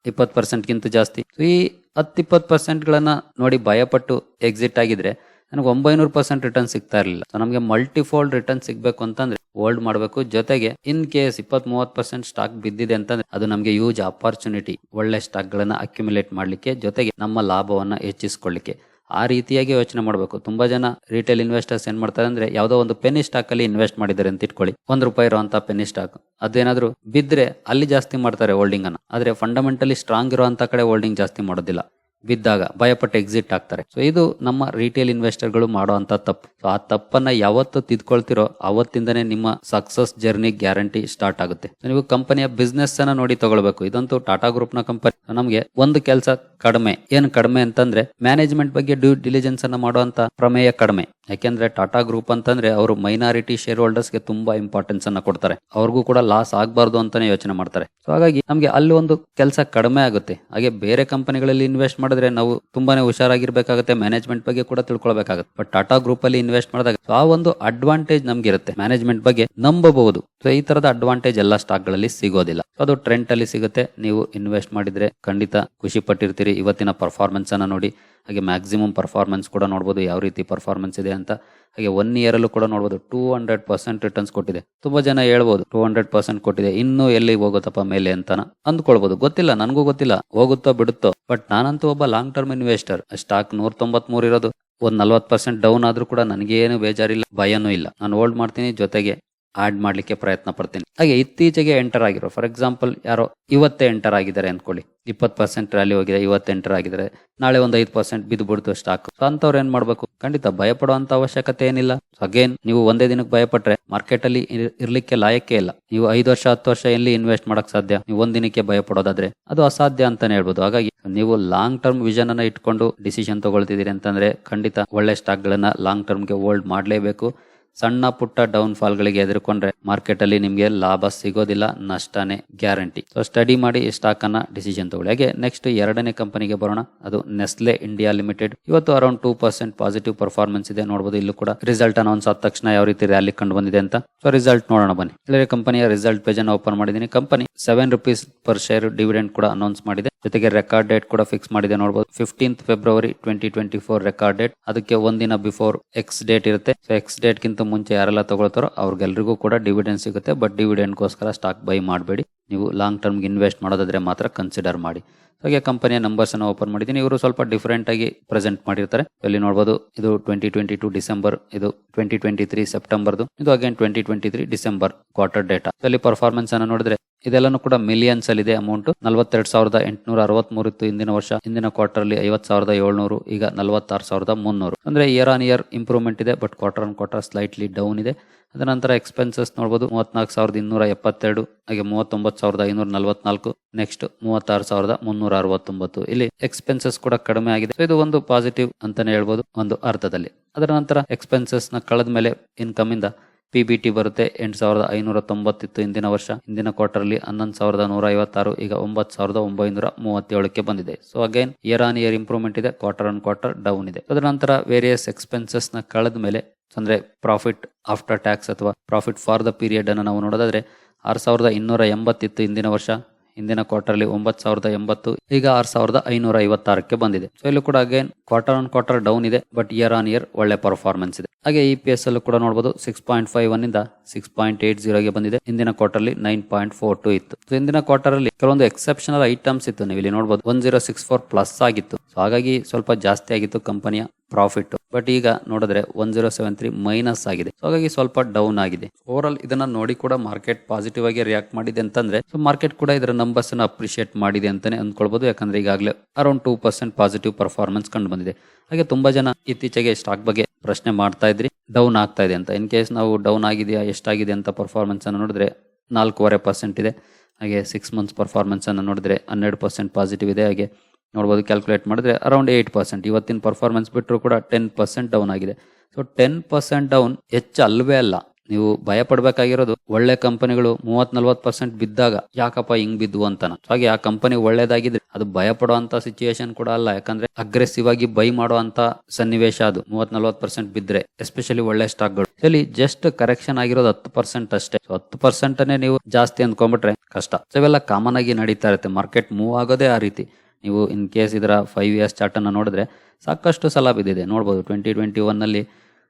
ಇಪ್ಪತ್ತು ಪರ್ಸೆಂಟ್ಗಿಂತ ಜಾಸ್ತಿ. ಈ ಹತ್ತು ಇಪ್ಪತ್ತು ಪರ್ಸೆಂಟ್ಗಳನ್ನು ನೋಡಿ ಭಯಪಟ್ಟು ಎಕ್ಸಿಟ್ ಆಗಿದ್ರೆ ನನಗೆ ಒಂಬೈನೂರು ಪರ್ಸೆಂಟ್ ರಿಟರ್ನ್ ಸಿಗ್ತಾ ಇರಲಿಲ್ಲ. ಸೊ ನಮಗೆ ಮಲ್ಟಿಫೋಲ್ಡ್ ರಿಟರ್ನ್ ಸಿಗಬೇಕು ಅಂತಂದ್ರೆ ಹೋಲ್ಡ್ ಮಾಡಬೇಕು. ಜೊತೆಗೆ ಇನ್ ಕೇಸ್ ಇಪ್ಪತ್ ಮೂವತ್ತು ಪರ್ಸೆಂಟ್ ಸ್ಟಾಕ್ ಬಿದ್ದಿದೆ ಅಂತಂದ್ರೆ ಅದು ನಮಗೆ ಯೂಜ್ ಅಪರ್ಚುನಿಟಿ ಒಳ್ಳೆ ಸ್ಟಾಕ್ಗಳನ್ನು ಅಕ್ಯುಮುಲೇಟ್ ಮಾಡಲಿಕ್ಕೆ, ಜೊತೆಗೆ ನಮ್ಮ ಲಾಭವನ್ನು ಹೆಚ್ಚಿಸ್ಕೊಳ್ಳಿಕ್ಕೆ. ಆ ರೀತಿಯಾಗಿ ಯೋಚನೆ ಮಾಡಬೇಕು. ತುಂಬಾ ಜನ ರಿಟೇಲ್ ಇನ್ವೆಸ್ಟರ್ಸ್ ಏನ್ ಮಾಡ್ತಾರೆ ಅಂದ್ರೆ ಯಾವುದೋ ಒಂದು ಪೆನಿ ಸ್ಟಾಕ್ ಅಲ್ಲಿ ಇನ್ವೆಸ್ಟ್ ಮಾಡಿದ್ದಾರೆ ಅಂತ ಇಟ್ಕೊಳ್ಳಿ. ಒಂದ್ ರೂಪಾಯಿ ಇರುವಂತಹ ಪೆನಿ ಸ್ಟಾಕ್ ಅದೇನಾದ್ರೂ ಬಿದ್ರೆ ಅಲ್ಲಿ ಜಾಸ್ತಿ ಮಾಡ್ತಾರೆ ಹೋಲ್ಡಿಂಗ್ ಅನ್ನ. ಆದ್ರೆ ಫಂಡಮೆಂಟಲಿ ಸ್ಟ್ರಾಂಗ್ ಇರುವಂತ ಕಡೆ ಹೋಲ್ಡಿಂಗ್ ಜಾಸ್ತಿ ಮಾಡೋದಿಲ್ಲ. ಬಿದ್ದಾಗ ಭಯಪಟ್ಟು ಎಕ್ಸಿಟ್ ಆಗ್ತಾರೆ. ಸೊ ಇದು ನಮ್ಮ ರಿಟೇಲ್ ಇನ್ವೆಸ್ಟರ್ಗಳು ಮಾಡುವಂತ ತಪ್ಪು. ಸೊ ಆ ತಪ್ಪನ್ನ ಯಾವತ್ತು ತಿದ್ಕೊಳ್ತಿರೋ ಅವತ್ತಿಂದನೇ ನಿಮ್ಮ ಸಕ್ಸಸ್ ಜರ್ನಿ ಗ್ಯಾರಂಟಿ ಸ್ಟಾರ್ಟ್ ಆಗುತ್ತೆ. ನೀವು ಕಂಪನಿಯ ಬಿಸ್ನೆಸ್ ಅನ್ನ ನೋಡಿ ತಗೊಳ್ಬೇಕು. ಇದಂತೂ ಟಾಟಾ ಗ್ರೂಪ್ನ ಕಂಪನಿ ನಮಗೆ ಒಂದು ಕೆಲಸ ಕಡಿಮೆ. ಏನು ಕಡಿಮೆ ಅಂತಂದ್ರೆ ಮ್ಯಾನೇಜ್ಮೆಂಟ್ ಬಗ್ಗೆ ಡ್ಯೂ ಡಿಲಿಜೆನ್ಸ್ ಅನ್ನ ಮಾಡುವಂತ ಪ್ರಮೇಯ ಕಡಿಮೆ. ಯಾಕೆಂದ್ರೆ ಟಾಟಾ ಗ್ರೂಪ್ ಅಂತಂದ್ರೆ ಅವರು ಮೈನಾರಿಟಿ ಶೇರ್ ಹೋಲ್ಡರ್ಸ್ಗೆ ತುಂಬಾ ಇಂಪಾರ್ಟೆನ್ಸ್ ಅನ್ನ ಕೊಡ್ತಾರೆ. ಅವ್ರಿಗೂ ಕೂಡ ಲಾಸ್ ಆಗಬಾರ್ದು ಅಂತಾನೆ ಯೋಚನೆ ಮಾಡ್ತಾರೆ. ಸೊ ಹಾಗಾಗಿ ನಮಗೆ ಅಲ್ಲಿ ಒಂದು ಕೆಲಸ ಕಡಿಮೆ ಆಗುತ್ತೆ. ಹಾಗೆ ಬೇರೆ ಕಂಪನಿಗಳಲ್ಲಿ ಇನ್ವೆಸ್ಟ್ ಮಾಡಿದ್ರೆ ನಾವು ತುಂಬಾನೇ ಹುಷಾರಾಗಿರ್ಬೇಕಾಗುತ್ತೆ ಮ್ಯಾನೇಜ್ಮೆಂಟ್ ಬಗ್ಗೆ ಕೂಡ ತಿಳ್ಕೊಳ್ಬೇಕಾಗುತ್ತೆ. ಬಟ್ ಟಾಟಾ ಗ್ರೂಪ್ ಅಲ್ಲಿ ಇನ್ವೆಸ್ಟ್ ಮಾಡಿದಾಗ ಆ ಒಂದು ಅಡ್ವಾಂಟೇಜ್ ನಮ್ಗೆ ಇರುತ್ತೆ ಮ್ಯಾನೇಜ್ಮೆಂಟ್ ಬಗ್ಗೆ ನಂಬಬಹುದು. ಸೊ ಈ ತರದ ಅಡ್ವಾಂಟೇಜ್ ಎಲ್ಲ ಸ್ಟಾಕ್ಗಳಲ್ಲಿ ಸಿಗೋದಿಲ್ಲ. ಅದು ಟ್ರೆಂಡ್ ಅಲ್ಲಿ ಸಿಗುತ್ತೆ. ನೀವು ಇನ್ವೆಸ್ಟ್ ಮಾಡಿದ್ರೆ ಖಂಡಿತ ಖುಷಿ ಪಟ್ಟಿರ್ತೀರಿ. ಇವತ್ತಿನ ಪರ್ಫಾರ್ಮೆನ್ಸ್ ಅನ್ನ ನೋಡಿ. ಹಾಗೆ ಮ್ಯಾಕ್ಸಿಮಮ್ ಪರ್ಫಾರ್ಮೆನ್ಸ್ ಕೂಡ ನೋಡ್ಬೋದು ಯಾವ ರೀತಿ ಪರ್ಫಾರ್ಮೆನ್ಸ್ ಇದೆ ಅಂತ. ಹಾಗೆ ಒನ್ ಇಯರಲ್ಲೂ ಕೂಡ ನೋಡ್ಬೋದು ಟೂ ಹಂಡ್ರೆಡ್ ಪರ್ಸೆಂಟ್ ರಿಟರ್ನ್ಸ್ ಕೊಟ್ಟಿದೆ. ತುಂಬಾ ಜನ ಹೇಳ್ಬೋದು ಟೂ ಹಂಡ್ರೆಡ್ ಪರ್ಸೆಂಟ್ ಕೊಟ್ಟಿದೆ. ಇನ್ನೂ ಎಲ್ಲಿ ಹೋಗುತ್ತಪ್ಪ ಮೇಲೆ ಅಂತಾನ ಅಂದ್ಕೊಳ್ಬೋದು. ಗೊತ್ತಿಲ್ಲ, ನನಗೂ ಗೊತ್ತಿಲ್ಲ. ಹೋಗುತ್ತೋ ಬಿಡುತ್ತೋ. ಬಟ್ ನಾನಂತೂ ಒಬ್ಬ ಲಾಂಗ್ ಟರ್ಮ್ ಇನ್ವೆಸ್ಟರ್ ಸ್ಟಾಕ್ ನೂರ ತೊಂಬತ್ ಮೂರ್ ಇರೋದು. ಒಂದ್ ನಲ್ವತ್ ಪರ್ಸೆಂಟ್ ಡೌನ್ ಆದ್ರೂ ಕೂಡ ನನಗೇನು ಬೇಜಾರಿಲ್ಲ, ಭಯನೂ ಇಲ್ಲ. ನಾನು ಹೋಲ್ಡ್ ಮಾಡ್ತೀನಿ ಜೊತೆಗೆ. ಆಡ್ ಮಾಡಲಿಕ್ಕೆ ಪ್ರಯತ್ನ ಪಡ್ತೀನಿ. ಹಾಗೆ ಇತ್ತೀಚೆಗೆ ಎಂಟರ್ ಆಗಿರೋ ಫಾರ್ ಎಕ್ಸಾಂಪಲ್ ಯಾರೋ ಇವತ್ತೇ ಎಂಟರ್ ಆಗಿದ್ದಾರೆ ಅಂದ್ಕೊಳ್ಳಿ ಇಪ್ಪತ್ತು ಪರ್ಸೆಂಟ್ ರ್ಯಾಲಿ ಹೋಗಿದೆ, ಇವತ್ತು ಎಂಟರ್ ಆಗಿದ್ದಾರೆ. ನಾಳೆ ಒಂದು ಐದು ಪರ್ಸೆಂಟ್ ಬಿದ್ದು ಬಿಡ್ತು ಸ್ಟಾಕ್ ಸೊ ಅಂತವ್ರು ಏನ್ ಮಾಡ್ಬೇಕು? ಖಂಡಿತ ಭಯಪಡುವಂತ ಅವಶ್ಯಕತೆ ಏನಿಲ್ಲ. ಅಗೇನ್ ನೀವು ಒಂದೇ ದಿನಕ್ಕೆ ಭಯಪಟ್ರೆ ಮಾರ್ಕೆಟ್ ಅಲ್ಲಿ ಇರ್- ಇರ್ಲಿಕ್ಕೆ ಲಾಯಕ್ಕೆ ಇಲ್ಲ. ನೀವು ಐದು ವರ್ಷ, ಹತ್ತು ವರ್ಷ ಎಲ್ಲಿ ಇನ್ವೆಸ್ಟ್ ಮಾಡಕ್ ಸಾಧ್ಯ? ನೀವು ಒಂದ್ ದಿನಕ್ಕೆ ಭಯ ಪಡೋದಾದ್ರೆ ಅದು ಅಸಾಧ್ಯ ಅಂತಾನೆ ಹೇಳ್ಬೋದು. ಹಾಗಾಗಿ ನೀವು ಲಾಂಗ್ ಟರ್ಮ್ ವಿಷನ್ ಅನ್ನ ಇಟ್ಕೊಂಡು ಡಿಸಿಷನ್ ತಗೊಳ್ತಿದ್ದೀರಿ ಅಂತಂದ್ರೆ ಖಂಡಿತ ಒಳ್ಳೆ ಸ್ಟಾಕ್ ಗಳನ್ನ ಲಾಂಗ್ ಟರ್ಮ್ಗೆ ಹೋಲ್ಡ್ ಮಾಡಲೇಬೇಕು. ಸಣ್ಣ ಪುಟ್ಟ ಡೌನ್ ಫಾಲ್ ಗಳಿಗೆ ಎದುರ್ಕೊಂಡ್ರೆ ಮಾರ್ಕೆಟ್ ಅಲ್ಲಿ ನಿಮಗೆ ಲಾಭ ಸಿಗೋದಿಲ್ಲ, ನಷ್ಟನೇ ಗ್ಯಾರಂಟಿ. ಸೊ ಸ್ಟಡಿ ಮಾಡಿ ಸ್ಟಾಕ್ ಅನ್ನ ಡಿಸಿಷನ್ ತಗೊಳ್ಳಿ. ಹಾಗೆ ನೆಕ್ಸ್ಟ್ ಎರಡನೇ ಕಂಪನಿಗೆ ಬರೋಣ. ಅದು ನೆಸ್ಲೆ ಇಂಡಿಯಾ ಲಿಮಿಟೆಡ್ ಇವತ್ತು around two percent positive performance ಇದೆ. ನೋಡಬಹುದು ಇಲ್ಲೂ ಕೂಡ ರಿಸಲ್ಟ್ ಅನೌನ್ಸ್ ಆದ ತಕ್ಷಣ ಯಾವ ರೀತಿ ರ್ಯಾಲಿ ಕಂಡು ಬಂದಿದೆ ಅಂತ. ಸೊ ರಿಸಲ್ಟ್ ನೋಡೋಣ ಬನ್ನಿ. ಇಲ್ಲಿ ಕಂಪನಿಯ ರಿಸಲ್ಟ್ ಪೇಜ್ ಅನ್ನು ಓಪನ್ ಮಾಡಿದೀನಿ company seven rupees per share dividend ಕೂಡ ಅನೌನ್ಸ್ ಮಾಡಿದೆ. ಜೊತೆಗೆ ರೆಕಾರ್ಡ್ ಡೇಟ್ ಕೂಡ ಫಿಕ್ಸ್ ಮಾಡಿದೆ. ನೋಡಬಹುದು fifteenth February twenty twenty four record date ಅದಕ್ಕೆ ಒಂದಿನ ಬಿಫೋರ್ ಎಕ್ಸ್ ಡೇಟ್ ಇರುತ್ತೆ. ಸೊ ಎಕ್ಸ್ ಡೇಟ್ ಗಿಂತ ಮುಂಚೆ ಯಾರೆಲ್ಲ ತಗೊಳ್ತಾರೋ ಅವ್ರಿಗೆಲ್ರಿಗೂ ಕೂಡ ಡಿವಿಡೆಂಡ್ ಸಿಗುತ್ತೆ. ಬಟ್ ಡಿವಿಡೆಂಡ್ಗೋಸ್ಕರ ಸ್ಟಾಕ್ ಬೈ ಮಾಡಬೇಡಿ. ನೀವು ಲಾಂಗ್ ಟರ್ಮ್ಗೆ ಇನ್ವೆಸ್ಟ್ ಮಾಡೋದಾದ್ರೆ ಮಾತ್ರ ಕನ್ಸಿಡರ್ ಮಾಡಿ. ಹಾಗೆ ಕಂಪನಿಯ ನಂಬರ್ಸ್ ಅನ್ನು ಓಪನ್ ಮಾಡಿದ್ದೀನಿ. ಇವರು ಸ್ವಲ್ಪ ಡಿಫರೆಂಟ್ ಆಗಿ ಪ್ರೆಸೆಂಟ್ ಮಾಡಿರ್ತಾರೆ. ಇಲ್ಲಿ ನೋಡಬಹುದು ಇದು ಟ್ವೆಂಟಿ ಟ್ವೆಂಟಿ ಟು ಡಿಸೆಂಬರ್ ಇದು ಟ್ವೆಂಟಿ ಟ್ವೆಂಟಿ ತ್ರೀ ಸೆಪ್ಟೆಂಬರ್ದು ಇದು again twenty twenty three December quarter data ಇಲ್ಲಿ ಪರ್ಫಾರ್ಮೆನ್ಸ್ ಅನ್ನು ನೋಡಿದ್ರೆ, ಇದೆಲ್ಲನೂ ಕೂಡ ಮಿಲಿಯನ್ಸ್ ಅಲ್ಲಿ ಇದೆ ಅಮೌಂಟ್ ನಲವತ್ತೆರಡು ಸಾವಿರದ ಎಂಟುನೂರ ಅರವತ್ಮೂರು ಇತ್ತು ಹಿಂದಿನ ವರ್ಷ. ಹಿಂದಿನ ಕ್ವಾರ್ಟರ್ ಅಲ್ಲಿ ಐವತ್ ಸಾವಿರದ ಏಳ್ನೂರು, ಈಗ ನಲವತ್ತಾರು ಸಾವಿರದ ಮುನ್ನೂರು. ಅಂದ್ರೆ ಇಯರ್ ಆನ್ ಇಯರ್ ಇಂಪ್ರೂವ್ಮೆಂಟ್ ಇದೆ but quarter on quarter slightly down ಇದೆ. ಅದರ ನಂತರ ಎಕ್ಸ್ಪೆನ್ಸಸ್ ನೋಡಬಹುದು ಮೂವತ್ನಾಲ್ಕು ಸಾವಿರದ ಇನ್ನೂರ ಎಪ್ಪತ್ತೆರಡು, ಹಾಗೆ ಮೂವತ್ತೊಂಬತ್ತು ಸಾವಿರದ ಐನೂರ ನಲವತ್ನಾಲ್ಕು. ನೆಕ್ಸ್ಟ್ ಮೂವತ್ತಾರು ಸಾವಿರದ ಮುನ್ನೂರ ಅರವತ್ತೊಂಬತ್ತು ಇಲ್ಲಿ ಎಕ್ಸ್ಪೆನ್ಸಸ್ ಕೂಡ ಕಡಿಮೆ ಆಗಿದೆ. ಇದು ಒಂದು ಪಾಸಿಟಿವ್ ಅಂತಾನೆ ಹೇಳ್ಬೋದು ಒಂದು ಅರ್ಥದಲ್ಲಿ. ಅದರ ನಂತರ ಎಕ್ಸ್ಪೆನ್ಸಸ್ನ ಕಳೆದ ಮೇಲೆ ಇನ್ಕಮ್ ಇಂದ ಪಿ ಬಿ ಟಿ ಬರುತ್ತೆ. ಎಂಟು ಸಾವಿರದ ಐನೂರ ತೊಂಬತ್ತಿತ್ತು ಹಿಂದಿನ ವರ್ಷ ಹಿಂದಿನ ಅಲ್ಲಿ ಹನ್ನೊಂದು ಸಾವಿರದ ನೂರ ಐವತ್ತಾರು ಈಗ ಒಂಬತ್ತು ಸಾವಿರದ ಒಂಬೈನೂರ ಮೂವತ್ತೇಳಕ್ಕೆ ಬಂದಿದೆ. So again year on year improvement ಇದೆ. ಕ್ವಾರ್ಟರ್ ಆನ್ ಕ್ವಾರ್ಟರ್ ಡೌನ್ ಇದೆ. ಅದರ ನಂತರ ವೇರಿಯಸ್ ಎಕ್ಸ್ಪೆನ್ಸಸ್ನ ಕಳೆದ ಮೇಲೆ, ಅಂದ್ರೆ ಪ್ರಾಫಿಟ್ ಆಫ್ಟರ್ ಟ್ಯಾಕ್ಸ್ ಅಥವಾ ಪ್ರಾಫಿಟ್ ಫಾರ್ ದ ಪೀರಿಯಡ್ ಅನ್ನು ನಾವು ನೋಡೋದಾದ್ರೆ, ಆರು ಸಾವಿರದ ಇನ್ನೂರ ಎಂಬತ್ತಿತ್ತು ಹಿಂದಿನ ವರ್ಷ. ಹಿಂದಿನ ಅಲ್ಲಿ ಒಂಬತ್ತು ಸಾವಿರದ ಎಂಬತ್ತು, ಈಗ ಆರು ಸಾವಿರದ ಐನೂರ ಐವತ್ತಾರಕ್ಕೆ ಬಂದಿದೆ. ಸೊ ಇಲ್ಲೂ ಕೂಡ again quarter on quarter down ಇದೆ ಬಟ್ ಇಯರ್ ಆನ್ ಇಯರ್ ಒಳ್ಳೆ ಪರ್ಫಾರ್ಮೆನ್ಸ್ ಇದೆ. ಹಾಗೆ ಇ ಪಿ ಎಸ್ ಅಲ್ಲೂ ಕೂಡ ನೋಡಬಹುದು ಸಿಕ್ಸ್ ಪಾಯಿಂಟ್ ಫೈವ್ ಒನ್ ಇಂದ ಸಿಕ್ಸ್ ಪಾಯಿಂಟ್ ಏಟ್ ಜೀರೋಗೆ ಬಂದಿದೆ. ಹಿಂದಿನ ಅಲ್ಲಿ ನೈನ್ ಪಾಯಿಂಟ್ ಫೋರ್ ಟು ಇತ್ತು. ಸೊ ಹಿಂದಿನ ಕ್ವಾರ್ಟರ್ ಅಲ್ಲಿ ಕೆಲವೊಂದು ಎಕ್ಸೆಪ್ಷನಲ್ ಐಟಮ್ಸ್ ಇತ್ತು. ನೀವು ಇಲ್ಲಿ ನೋಡಬಹುದು one zero six four plus ಆಗಿತ್ತು. ಸೊ ಹಾಗಾಗಿ ಸ್ವಲ್ಪ ಜಾಸ್ತಿ ಆಗಿತ್ತು ಕಂಪನಿಯ ಪ್ರಾಫಿಟ್. ಬಟ್ ಈಗ ನೋಡಿದ್ರೆ one zero seven three minus ಆಗಿದೆ. ಸೊ ಹಾಗಾಗಿ ಸ್ವಲ್ಪ ಡೌನ್ ಆಗಿದೆ. ಓವರ್ ಆಲ್ ಇದನ್ನ ನೋಡಿ ಕೂಡ ಮಾರ್ಕೆಟ್ ಪಾಸಿಟಿವ್ ಆಗಿ ರಿಯಾಕ್ಟ್ ಮಾಡಿದೆ ಅಂತಂದ್ರೆ ಸೊ ಮಾರ್ಕೆಟ್ ಕೂಡ ಇದರ ನಂಬರ್ಸ್ ಅನ್ನು ಅಪ್ರಿಶಿಯೇಟ್ ಮಾಡಿದೆ ಅಂತಾನೆ ಅಂದ್ಕೊಳ್ಬಹುದು ಯಾಕಂದ್ರೆ ಈಗಾಗಲೇ around two percent positive performance ಕಂಡು ಬಂದಿದೆ. ಹಾಗೆ ತುಂಬಾ ಜನ ಇತ್ತೀಚೆಗೆ ಸ್ಟಾಕ್ ಬಗ್ಗೆ ಪ್ರಶ್ನೆ ಮಾಡ್ತಾ ಇದ್ರಿ. ಡೌನ್ ಆಗ್ತಾ ಇದೆ ಅಂತ. ಇನ್ ಕೇಸ್ ನಾವು ಡೌನ್ ಆಗಿದೆಯಾ, ಎಷ್ಟಾಗಿದೆ ಅಂತ ಪರ್ಫಾರ್ಮೆನ್ಸ್ ಅನ್ನು ನೋಡಿದ್ರೆ ನಾಲ್ಕೂವರೆ ಪರ್ಸೆಂಟ್ ಇದೆ. ಹಾಗೆ ಸಿಕ್ಸ್ ಮಂತ್ಸ್ ಪರ್ಫಾರ್ಮೆನ್ಸ್ ಅನ್ನು ನೋಡಿದ್ರೆ ಹನ್ನೆರಡು ಪರ್ಸೆಂಟ್ ಪಾಸಿಟಿವ್ ಇದೆ. ಹಾಗೆ ನೋಡ್ಬೋದು ಕ್ಯಾಲ್ಕುಲೇಟ್ ಮಾಡಿದ್ರೆ ಅರೌಂಡ್ ಏಯ್ಟ್ ಪರ್ಸೆಂಟ್ ಇವತ್ತಿನ ಪರ್ಫಾರ್ಮೆನ್ಸ್ ಬಿಟ್ಟರು ಕೂಡ ಟೆನ್ ಪರ್ಸೆಂಟ್ ಡೌನ್ ಆಗಿದೆ. ಸೊ ಟೆನ್ ಪರ್ಸೆಂಟ್ ಡೌನ್ ಹೆಚ್ಚು ಅಲ್ವೇ ಅಲ್ಲ. ನೀವು ಭಯ ಪಡಬೇಕಾಗಿರೋದು ಒಳ್ಳೆ ಕಂಪನಿಗಳು ಮೂವತ್ ನಲ್ವತ್ ಪರ್ಸೆಂಟ್ ಬಿದ್ದಾಗ ಯಾಕಪ್ಪ ಹಿಂಗ್ ಬಿದ್ವು ಅಂತಾನ? ಹಾಗೆ ಆ ಕಂಪನಿ ಒಳ್ಳೇದಾಗಿದ್ರೆ ಅದು ಭಯ ಪಡುವಂತ ಸಿಚುಯೇಷನ್ ಕೂಡ ಅಲ್ಲ. ಯಾಕಂದ್ರೆ ಅಗ್ರೆಸಿವ್ ಆಗಿ ಬೈ ಮಾಡುವಂತ ಸನ್ನಿವೇಶ ಅದು. ಮೂವತ್ ನಲ್ವತ್ ಪರ್ಸೆಂಟ್ ಬಿದ್ರೆ ಎಸ್ಪೆಷಲಿ ಒಳ್ಳೆ ಸ್ಟಾಕ್ಗಳು ಇಲ್ಲಿ ಜಸ್ಟ್ ಕರೆಕ್ಷನ್ ಆಗಿರೋದು ಹತ್ತು ಪರ್ಸೆಂಟ್ ಅಷ್ಟೇ. ಹತ್ತು ಪರ್ಸೆಂಟ್ ನೀವು ಜಾಸ್ತಿ ಅಂದ್ಕೊಂಡ್ಬಿಟ್ರೆ ಕಷ್ಟ. ಸೊ ಇವೆಲ್ಲ ಕಾಮನ್ ಆಗಿ ನಡೀತಾ ಇರುತ್ತೆ. ಮಾರ್ಕೆಟ್ ಮೂವ್ ಆಗೋದೇ ಆ ರೀತಿ. ನೀವು ಇನ್ ಕೇಸ್ ಇದರ ಫೈವ್ ಇಯರ್ಸ್ ಚಾರ್ಟನ್ನು ನೋಡಿದ್ರೆ ಸಾಕಷ್ಟು ಸಲ ಬಿದ್ದಿದೆ ನೋಡ್ಬೋದು ಟ್ವೆಂಟಿ ಟ್ವೆಂಟಿ ಒನ್ನಲ್ಲಿ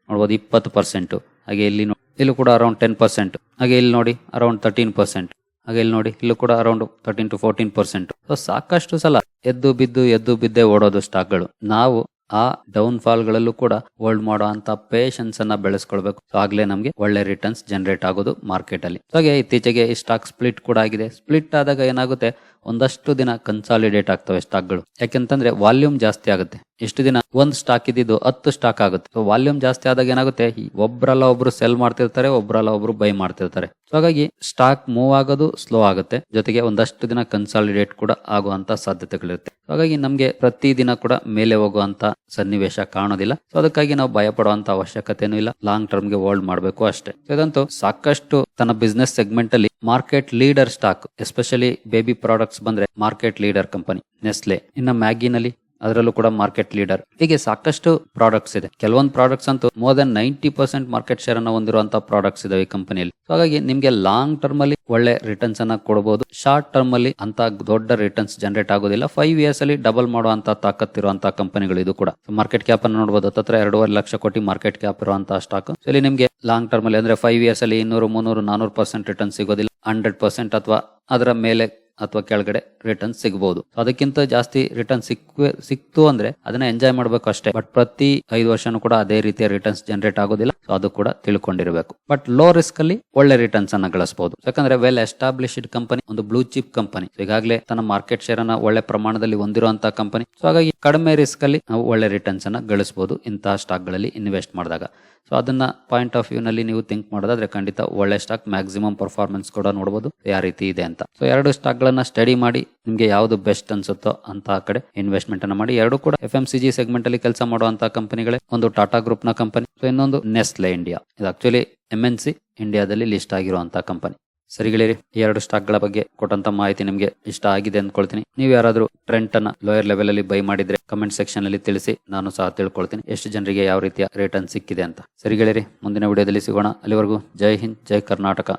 ನೋಡ್ಬೋದು ಇಪ್ಪತ್ತು ಪರ್ಸೆಂಟು ಹಾಗೆ ಇಲ್ಲಿ ಇಲ್ಲೂ ಕೂಡ ಅರೌಂಡ್ ಟೆನ್ ಪರ್ಸೆಂಟ್ ಹಾಗೆ ಇಲ್ಲಿ ನೋಡಿ ಅರೌಂಡ್ ತರ್ಟೀನ್ ಪರ್ಸೆಂಟ್ ಹಾಗೆ ಇಲ್ಲಿ ನೋಡಿ, ಇಲ್ಲೂ ಕೂಡ around thirteen to fourteen percent so ಸಾಕಷ್ಟು ಸಲ ಎದ್ದು ಬಿದ್ದು, ಎದ್ದು ಬಿದ್ದೇ ಓಡೋದು ಸ್ಟಾಕ್ಗಳು ನಾವು ಆ ಡೌನ್ ಫಾಲ್ ಗಳಲ್ಲೂ ಕೂಡ ಹೋಲ್ಡ್ ಮಾಡೋ ಅಂತ ಪೇಷನ್ಸ್ ಅನ್ನ ಬೆಳೆಸ್ಕೊಳ್ಬೇಕು. ಆಗ್ಲೇ ನಮಗೆ ಒಳ್ಳೆ ರಿಟರ್ನ್ಸ್ ಜನರೇಟ್ ಆಗೋದು ಮಾರ್ಕೆಟ್ ಅಲ್ಲಿ. ಹಾಗೆ ಇತ್ತೀಚೆಗೆ ಈ ಸ್ಟಾಕ್ ಸ್ಪ್ಲಿಟ್ ಕೂಡ ಆಗಿದೆ. ಸ್ಪ್ಲಿಟ್ ಆದಾಗ ಏನಾಗುತ್ತೆ? ಒಂದಷ್ಟು ದಿನ ಕನ್ಸಾಲಿಡೇಟ್ ಆಗ್ತವೆ ಸ್ಟಾಕ್ಗಳು ಯಾಕೆಂತಂದ್ರೆ ವಾಲ್ಯೂಮ್ ಜಾಸ್ತಿ ಆಗುತ್ತೆ. ಎಷ್ಟು ದಿನ ಒಂದ್ ಸ್ಟಾಕ್ ಇದ್ದಿದ್ದು ಹತ್ತು ಸ್ಟಾಕ್ ಆಗುತ್ತೆ. ವಾಲ್ಯೂಮ್ ಜಾಸ್ತಿ ಆದಾಗ ಏನಾಗುತ್ತೆ? ಒಬ್ಬರಲ್ಲ ಒಬ್ರು ಸೆಲ್ ಮಾಡ್ತಿರ್ತಾರೆ ಒಬ್ಬರಲ್ಲ ಒಬ್ರು ಬೈ ಮಾಡ್ತಿರ್ತಾರೆ. ಸೊ ಹಾಗಾಗಿ ಸ್ಟಾಕ್ ಮೂವ್ ಆಗೋದು ಸ್ಲೋ ಆಗುತ್ತೆ. ಜೊತೆಗೆ ಒಂದಷ್ಟು ದಿನ ಕನ್ಸಾಲಿಡೇಟ್ ಕೂಡ ಆಗುವಂತ ಸಾಧ್ಯತೆಗಳಿರುತ್ತೆ. ಹಾಗಾಗಿ ನಮ್ಗೆ ಪ್ರತಿ ದಿನ ಕೂಡ ಮೇಲೆ ಹೋಗುವಂತ ಸನ್ನಿವೇಶ ಕಾಣೋದಿಲ್ಲ. ಸೊ ಅದಕ್ಕಾಗಿ ನಾವು ಭಯ ಪಡುವಂತ ಅವಶ್ಯಕತೆನೂ ಇಲ್ಲ. ಲಾಂಗ್ ಟರ್ಮ್ಗೆ ಹೋಲ್ಡ್ ಮಾಡಬೇಕು ಅಷ್ಟೇ. ಇದಂತೂ ಸಾಕಷ್ಟು ತನ್ನ ಬಿಸ್ನೆಸ್ ಸೆಗ್ಮೆಂಟ್ ಅಲ್ಲಿ market leader stock especially baby products ಬಂದ್ರೆ ಮಾರ್ಕೆಟ್ ಲೀಡರ್ ಕಂಪನಿ ನೆಸ್ಲೆ ಇನ್ನ ಮ್ಯಾಗಿನಲ್ಲಿ ಅದರಲ್ಲೂ ಕೂಡ ಮಾರ್ಕೆಟ್ ಲೀಡರ್ ಹೀಗೆ ಸಾಕಷ್ಟು ಪ್ರಾಡಕ್ಟ್ಸ್ ಇದೆ. ಕೆಲವೊಂದು ಪ್ರಾಡಕ್ಟ್ಸ್ ಅಂತೂ more than ninety percent market share ಅನ್ನ ಹೊಂದಿರುವಂತಹ ಪ್ರಾಡಕ್ಟ್ಸ್ ಇದಾವೆ ಈ ಕಂಪನಿಯಲ್ಲಿ ಹಾಗಾಗಿ ನಿಮ್ಗೆ ಲಾಂಗ್ ಟರ್ಮ್ ಅಲ್ಲಿ ಒಳ್ಳೆ ರಿಟರ್ನ್ಸ್ ಅನ್ನ ಕೊಡಬಹುದು ಶಾರ್ಟ್ ಟರ್ಮ್ ಅಲ್ಲಿ ಅಂತ ದೊಡ್ಡ ರಿಟರ್ನ್ಸ್ ಜನರೇಟ್ ಆಗೋದಿಲ್ಲ. ಫೈವ್ ಇಯರ್ಸ್ ಅಲ್ಲಿ ಡಬಲ್ ಮಾಡುವಂತ ತಾಕತ್ತಿರುವಂತಹ ಕಂಪನಿಗಳು ಇದು ಕೂಡ. ಮಾರ್ಕೆಟ್ ಕ್ಯಾಪ್ ಅನ್ನು ನೋಡಬಹುದು ಹತ್ರ ಎರಡೂವರೆ ಲಕ್ಷ ಕೋಟಿ ಮಾರ್ಕೆಟ್ ಕ್ಯಾಪ್ ಇರುವಂತಹ ಸ್ಟಾಕ್ ಇಲ್ಲಿ ನಿಮ್ಗೆ ಲಾಂಗ್ ಟರ್ಮ್ ಅಲ್ಲಿ ಅಂದ್ರೆ ಫೈವ್ ಇಯರ್ಸ್ ಅಲ್ಲಿ ಇನ್ನೂರು, ಮುನ್ನೂರು ನಾನೂರು ಪರ್ಸೆಂಟ್ ರಿಟರ್ನ್ ಸಿಗೋದಿಲ್ಲ. ಹಂಡ್ರೆಡ್ ಪರ್ಸೆಂಟ್ ಅಥವಾ ಅದರ ಮೇಲೆ ಅಥವಾ ಕೆಳಗಡೆ ರಿಟರ್ನ್ ಸಿಗಬಹುದು ಅದಕ್ಕಿಂತ ಜಾಸ್ತಿ ರಿಟರ್ನ್ ಸಿಕ್ ಸಿಕ್ತು ಅಂದ್ರೆ ಅದನ್ನ ಎಂಜಾಯ್ ಮಾಡಬೇಕು ಅಷ್ಟೇ. ಬಟ್ ಪ್ರತಿ ಐದು ವರ್ಷನೂ ಕೂಡ ಅದೇ ರೀತಿಯ ರಿಟರ್ನ್ಸ್ ಜನರೇಟ್ ಆಗೋದಿಲ್ಲ. ಸೊ ಅದು ಕೂಡ ತಿಳ್ಕೊಂಡಿರಬೇಕು. ಬಟ್ ಲೋ ರಿಸ್ಕ್ ಅಲ್ಲಿ ಒಳ್ಳೆ ರಿಟರ್ನ್ಸ್ ಅನ್ನ ಗಳಿಸಬಹುದು ಯಾಕಂದ್ರೆ ವೆಲ್ ಎಸ್ಟಾಬ್ಲಿಷ್ಡ್ ಕಂಪನಿ ಒಂದು ಬ್ಲೂ ಚಿಪ್ ಕಂಪನಿ ಈಗಾಗಲೇ ತನ್ನ ಮಾರ್ಕೆಟ್ ಶೇರ್ ಅನ್ನ ಒಳ್ಳೆ ಪ್ರಮಾಣದಲ್ಲಿ ಹೊಂದಿರುವಂತಹ ಕಂಪನಿ ಸೊ ಹಾಗಾಗಿ ಕಡಿಮೆ ರಿಸ್ಕ್ ಅಲ್ಲಿ ನಾವು ಒಳ್ಳೆ ರಿಟರ್ನ್ಸ್ ಅನ್ನ ಗಳಿಸಬಹುದು ಇಂತಹ ಸ್ಟಾಕ್ಗಳಲ್ಲಿ ಇನ್ವೆಸ್ಟ್ ಮಾಡಿದಾಗ. ಸೊ ಅದನ್ನ ಪಾಯಿಂಟ್ ಆಫ್ ವ್ಯೂ ನಲ್ಲಿ ನೀವು ಥಿಂಕ್ ಮಾಡೋದಾದ್ರೆ ಖಂಡಿತ ಒಳ್ಳೆ ಸ್ಟಾಕ್ ಮ್ಯಾಕ್ಸಿಮಮ್ ಪರ್ಫಾರ್ಮೆನ್ಸ್ ಕೂಡ ನೋಡಬಹುದು ಯಾವ ರೀತಿ ಇದೆ ಅಂತ. ಸೊ ಎರಡು ಸ್ಟಾಕ್ ಗಳನ್ನ ಸ್ಟಡಿ ಮಾಡಿ ನಿಮ್ಗೆ ಯಾವುದು ಬೆಸ್ಟ್ ಅನ್ಸುತ್ತೋ ಅಂತ ಕಡೆ ಇನ್ವೆಸ್ಟ್ಮೆಂಟ್ ಅನ್ನ ಮಾಡಿ. ಎರಡು ಕೂಡ F M C G segment ಅಲ್ಲಿ ಕೆಲಸ ಮಾಡುವಂತಹ ಕಂಪನಿಗಳೇ ಒಂದು ಟಾಟಾ ಗ್ರೂಪ್ನ ಕಂಪನಿ ಇನ್ನೊಂದು ನೆಸ್ಲೆ ಇಂಡಿಯಾ ಇದು ಆಕ್ಚುಲಿ ಎಂ ಎನ್ ಸಿ ಇಂಡಿಯಾದಲ್ಲಿ ಲಿಸ್ಟ್ ಆಗಿರುವಂತಹ ಕಂಪನಿ ಸರಿಗಳಿರಿ ಈ ಎರಡು ಸ್ಟಾಕ್ಗಳ ಬಗ್ಗೆ ಕೊಟ್ಟಂತ ಮಾಹಿತಿ ನಿಮಗೆ ಇಷ್ಟ ಆಗಿದೆ ಅಂದ್ಕೊಳ್ತೀನಿ ನೀವು ಯಾರಾದರೂ ಟ್ರೆಂಟ್ ಅನ್ನ ಲೋಯರ್ ಲೆವೆಲ್ ಅಲ್ಲಿ ಬೈ ಮಾಡಿದ್ರೆ ಕಮೆಂಟ್ ಸೆಕ್ಷನ್ ಅಲ್ಲಿ ತಿಳಿಸಿ, ನಾನು ಸಹ ತಿಳ್ಕೊಳ್ತೀನಿ. ಎಷ್ಟು ಜನರಿಗೆ ಯಾವ ರೀತಿಯ ರಿಟರ್ನ್ ಸಿಕ್ಕಿದೆ ಅಂತ. ಸರಿಗಳಿರಿ ಮುಂದಿನ ವಿಡಿಯೋದಲ್ಲಿ ಸಿಗೋಣ. ಅಲ್ಲಿವರೆಗೂ ಜೈ ಹಿಂದ್, ಜೈ ಕರ್ನಾಟಕ.